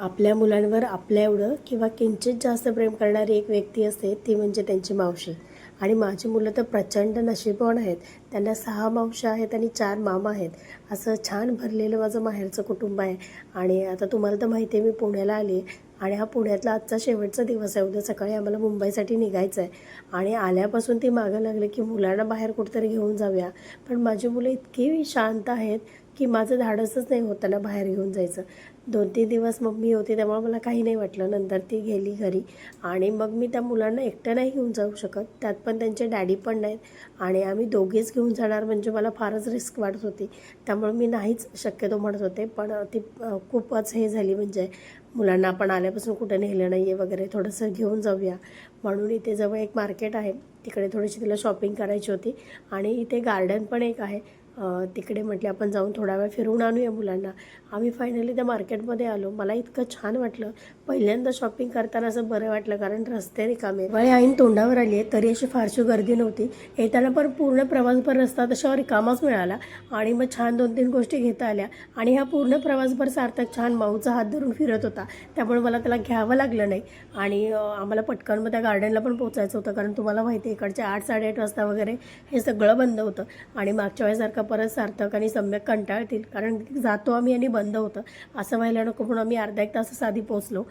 आपल्या मुलांवर आपल्या एवढं किंवा किंचित जास्त प्रेम करणारी एक व्यक्ती असते ती म्हणजे त्यांची मावशी. आणि माझी मुलं तर प्रचंड नशीबवान आहेत. त्यांना सहा मावश्या आहेत आणि चार मामा आहेत. असं छान भरलेलं माझं माहेरचं कुटुंब आहे. आणि आता तुम्हाला तर माहिती आहे मी पुण्याला आली आहे. आणि हा पुण्यातला आजचा शेवटचा दिवस आहे. उद्या सकाळी आम्हाला मुंबईसाठी निघायचं आहे आणि आल्यापासून ती मागं लागले की मुलांना बाहेर कुठेतरी घेऊन जाऊया. पण माझी मुलं इतकी शांत आहेत. की माझं धाडसच नाही होताना बाहेर घेऊन जायचं. दोन तीन दिवस मग मी होती त्यामुळे मला काही नाही वाटलं. नंतर ती गेली घरी आणि मग मी त्या मुलांना एकटं नाही घेऊन जाऊ शकत. त्यात पण त्यांचे डॅडी पण नाहीत आणि आम्ही दोघेच घेऊन जाणार म्हणजे मला फारच रिस्क वाटत होती. त्यामुळे मी नाहीच शक्यतो म्हणत होते. पण ती खूपच हे झाली म्हणजे मुलांना आपण आल्यापासून कुठे नेलं नाही आहे वगैरे थोडंसं घेऊन जाऊया. म्हणून इथे जवळ एक मार्केट आहे. तिकडे थोडीशी तिला शॉपिंग करायची होती आणि इथे गार्डन पण एक आहे. तिकडे म्हटले आपण जाऊन थोडा वेळ फिरून आणूया मुलांना. आम्ही फायनली त्या मार्केटमध्ये आलो. मला इतकं छान वाटलं. पहिल्यांदा शॉपिंग करताना असं बरं वाटलं कारण रस्ते रिकामे. वळे आईन तोंडावर आली आहे तरी अशी फारशी गर्दी नव्हती. येताना पण पूर्ण प्रवासभर रस्ता तशावर रिकामाच मिळाला आणि मग छान दोन तीन गोष्टी घेता आल्या. आणि हा पूर्ण प्रवासभर सार्थक छान माऊचा हात धरून फिरत होता. त्यामुळे मला त्याला घ्यावं लागलं नाही. आणि आम्हाला पटकन मग त्या गार्डनला पण पोचायचं होतं कारण तुम्हाला माहिती आहे इकडच्या आठ साडेआठ वाजता वगैरे हे सगळं बंद होतं. आणि मागच्या वेळेसारखं परत सार्थक आणि सम्यक कंटाळतील कारण जातो आम्ही आणि बंद होतं. असं व्हायला नको म्हणून आम्ही अर्धा एक तासच आधी पोचलो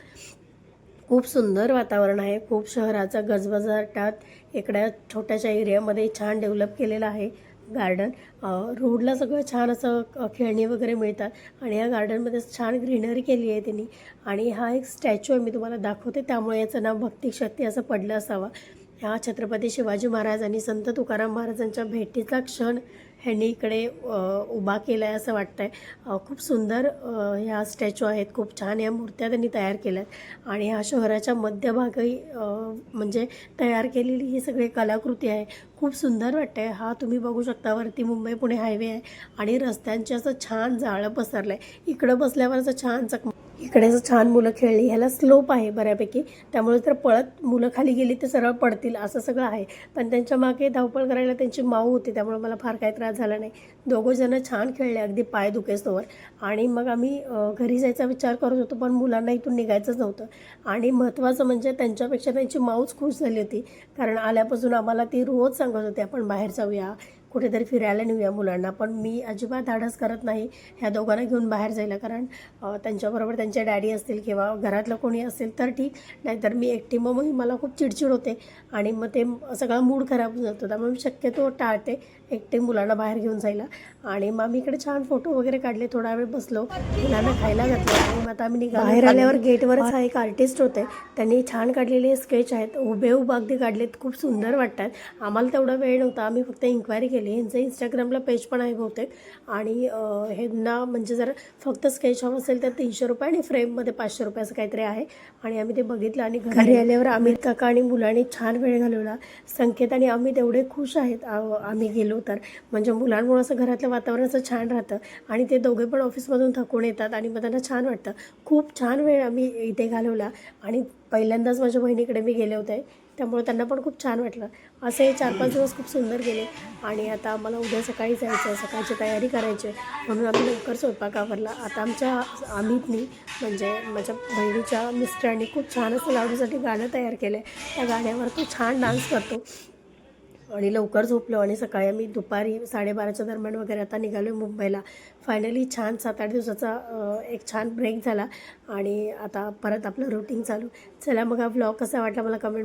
खूप सुंदर वातावरण आहे. खूप शहराचा गजबजाटात इकड्या छोट्याशा एरियामध्ये छान डेव्हलप केलेलं आहे गार्डन. रोडला सगळं छान असं खेळणी वगैरे मिळतात आणि या गार्डनमध्ये छान ग्रीनरी केली आहे त्यांनी. आणि हा एक स्टॅच्यू आहे मी तुम्हाला दाखवते. त्यामुळे याचं नाव भक्ती शक्ती असं पडलं असावा. ह्या छत्रपती शिवाजी महाराज आणि संत तुकाराम महाराजांच्या भेटीचा क्षण ह्यांनी इकडे उभा केला आहे असं वाटतं आहे खूप सुंदर ह्या स्टॅच्यू आहेत. खूप छान या मूर्त्या त्यांनी तयार केल्या आहेत आणि ह्या शहराच्या मध्यभागी म्हणजे तयार केलेली ही सगळी कलाकृती आहे. खूप सुंदर वाटते हा तुम्ही बघू शकता वरती मुंबई पुणे हायवे आहे. आणि रस्त्यांचे असं छान जाळं पसरलं आहे इकडं बसल्यावर असं छान चक इकडे जर छान मुलं खेळली ह्याला स्लोप आहे बऱ्यापैकी. त्यामुळे जर पळत मुलं खाली गेली तर सरळ पडतील असं सगळं आहे. पण त्यांच्या मागे धावपळ करायला त्यांची माऊ होती त्यामुळे मला फार काही त्रास झाला नाही. दोघंजणं छान खेळले अगदी पाय दुखेस्तोवर आणि मग आम्ही घरी जायचा विचार करत होतो पण मुलांना इथून निघायचंच नव्हतं. आणि महत्त्वाचं म्हणजे त्यांच्यापेक्षा त्यांची माऊच खुश झाली होती. कारण आल्यापासून आम्हाला ती रोज सांगत होती आपण बाहेर जाऊया कुठेतरी फिरायला नेऊया मुलांना. पण मी अजिबात धाडस करत नाही ह्या दोघांना घेऊन बाहेर जायला. कारण त्यांच्याबरोबर त्यांचे डॅडी असतील किंवा घरातलं कोणी असेल तर ठीक. नाहीतर मी एकटी. मग मला खूप चिडचिड होते. आणि मग ते सगळा मूड खराब होऊन जातो त्यामुळे मी शक्यतो टाळते एकटे मुलांना बाहेर घेऊन जायला. आणि मग आम्ही इकडे छान फोटो वगैरे काढले. थोडा वेळ बसलो. मुलांना खायला घातलं. आणि मग आता आम्ही बाहेर आल्यावर गेटवरच हा एक आर्टिस्ट होते. त्यांनी छान काढलेले स्केच आहेत. उभे उभे अगदी काढलेत. खूप सुंदर वाटतात. आम्हाला तेवढा वेळ नव्हता. आम्ही फक्त इन्क्वायरी केली. यांचं इंस्टाग्रामला पेज पण आहे बहुतेक. आणि ह्यांना म्हणजे जर फक्त स्केच हवं असेल तर तीनशे रुपये आणि फ्रेममध्ये पाचशे रुपये असं काहीतरी आहे. आणि आम्ही ते बघितलं आणि घरी आल्यावर अमित काका आणि मुलांनी छान वेळ घालवला. संकेत आणि आम्ही तेवढे खुश आहेत. आम्ही गेलो तर. म्हणजे मुलांमुळे असं घरातलं वातावरण असं छान राहतं. आणि ते दोघे पण ऑफिसमधून थकून येतात आणि मग त्यांना छान वाटतं. खूप छान वेळ आम्ही इथे घालवला. आणि पहिल्यांदाच माझ्या बहिणीकडे मी गेले होते. त्यामुळे त्यांना पण खूप छान वाटलं. असे चार पाच दिवस खूप सुंदर गेले. आणि आता आम्हाला उद्या सकाळी जायचं आहे सकाळची तयारी करायची. आहे म्हणून आम्ही लवकर स्वयंपाक आवरला. आता आमच्या अमितनी म्हणजे माझ्या बहिणीच्या मिस्टरांनी खूप छान असं लाडूसाठी गाणं तयार केलं आहे त्या गाण्यावर तो छान डान्स करतो. आणि लवकर झोपलो आणि सकाळी आम्ही दुपारी साडेबाराच्या दरम्यान वगैरे आता निघालो मुंबईला. फायनली छान सात आठ दिवसाचा एक छान ब्रेक झाला आणि आता परत आपलं रुटीन चालू. चला मग हा व्लॉग कसा वाटला मला कमेंट